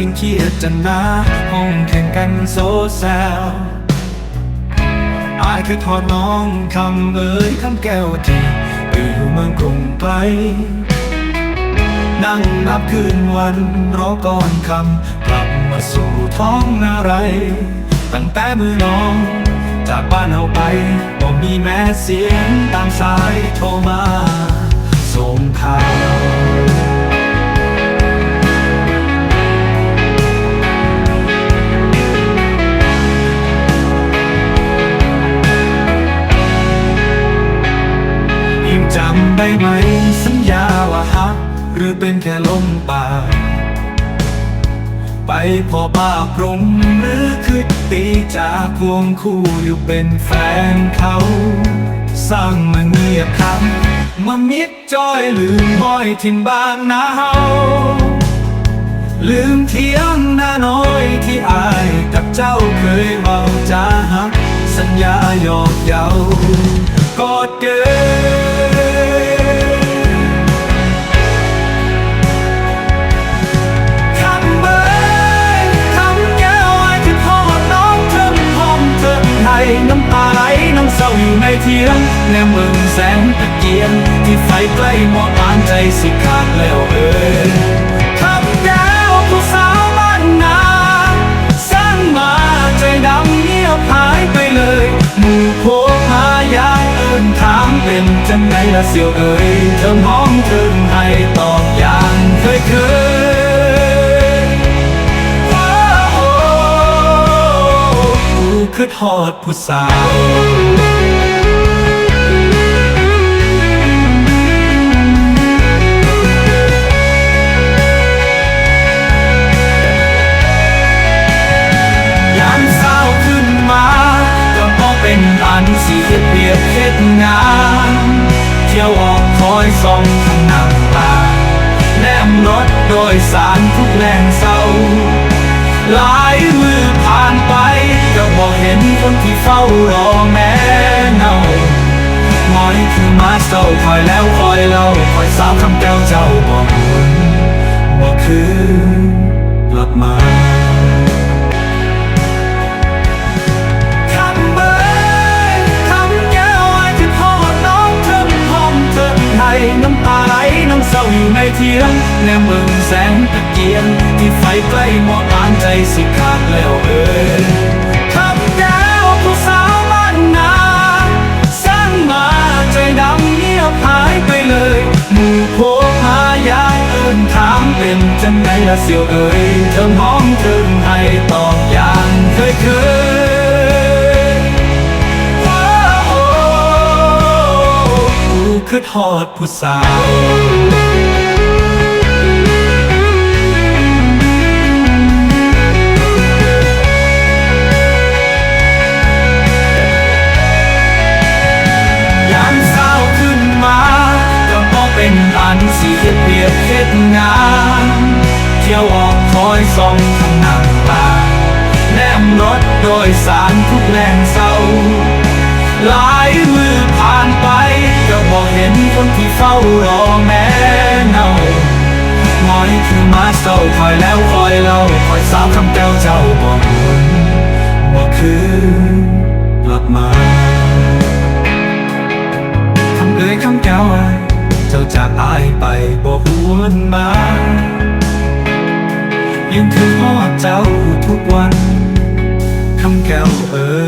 สิ่งเครียดจะหนาห้องแข่งกันโซแซวอายคือทอดน้องคำเอ่ยคำแก้วที่ไปอยู่เมืองกรุงไกลนั่งนับคืนวันรอก่อนคำกลับมาสู่ท้องนาไร ตั้งแต่มือน้อง จากบ้านเอาไปบ่มีแม้เสียงตามสายโทรมา ได้ไหม สัญญาว่าฮัก หรือเป็นแค่ลมปากไปพอบ้าปรงหรือคือตีจากวงคู่อยู่เป็นแฟนเขา สร้างมาเงียบคำมามิดจอยลืมห้อยทิ้นบ้านนาเฮาลืมเที่ยงหน้าน้อยที่อายกับเจ้าเคยเมาจาหัก สัญญาหยอกเย้ากอดเกิน ทียงแนมเมืองแสงตะเกียง ที่ไฟใกล้มองอ่านใจสิขาดแล้วเอ่ยคำยาวผู้สาวบ้านนาสร้างมาใจดำเงียบหายไปเลย หมู่โพหายายเอิ้นถามเป็นจังไงละเสียวเอ่ยเธอมองถึงให้ตอบอย่างเคยเคยคือทอดผู้สาว ยส่องทางน้ำตาแนมรถโดยสารทุกแรงเศร้า หลายมือผ่านไป ก็บอกเห็นคนที่เฝ้ารอแม่เนาหมอยคือมาเศร้าคอยแล้วคอยเล่าคอยสาวคำแก้วเจ้าบอกหวนบอกคือกลับมา น้ำเศร้าอยู่ในเทียงแนมเมืองแสงตะเกียงที่ไฟใกล้มองอ่านใจสิขาดแล้วเอ่ยคำยาวผู้สาวบ้านนาสร้างมาใจดำเงียบหายไปเลยหมู่โพหายายเอิ้นถามเป็นจังไงละเสียวเอ่ยเธอมองถึงให้ตอบอย่างเคยเคยคือทอดผู้สาว อยส่องทางน้ำตาแนมรถโดยสารทุกแรงเศร้า หลายมือผ่านไป ก็บอกเห็นคนที่เฝ้ารอแม่เนาหมอยคือมาเศร้าคอยแล้วคอยเล่าคอยสาวคำแก้วเจ้าบอกวนบอกคือกลับมาคำเอ่ยคำแก้วไอเจ้าจากอายไปบอกวนมา ยังถึงพ่อเจ้าทุกวันคำแก้วเอ๋ย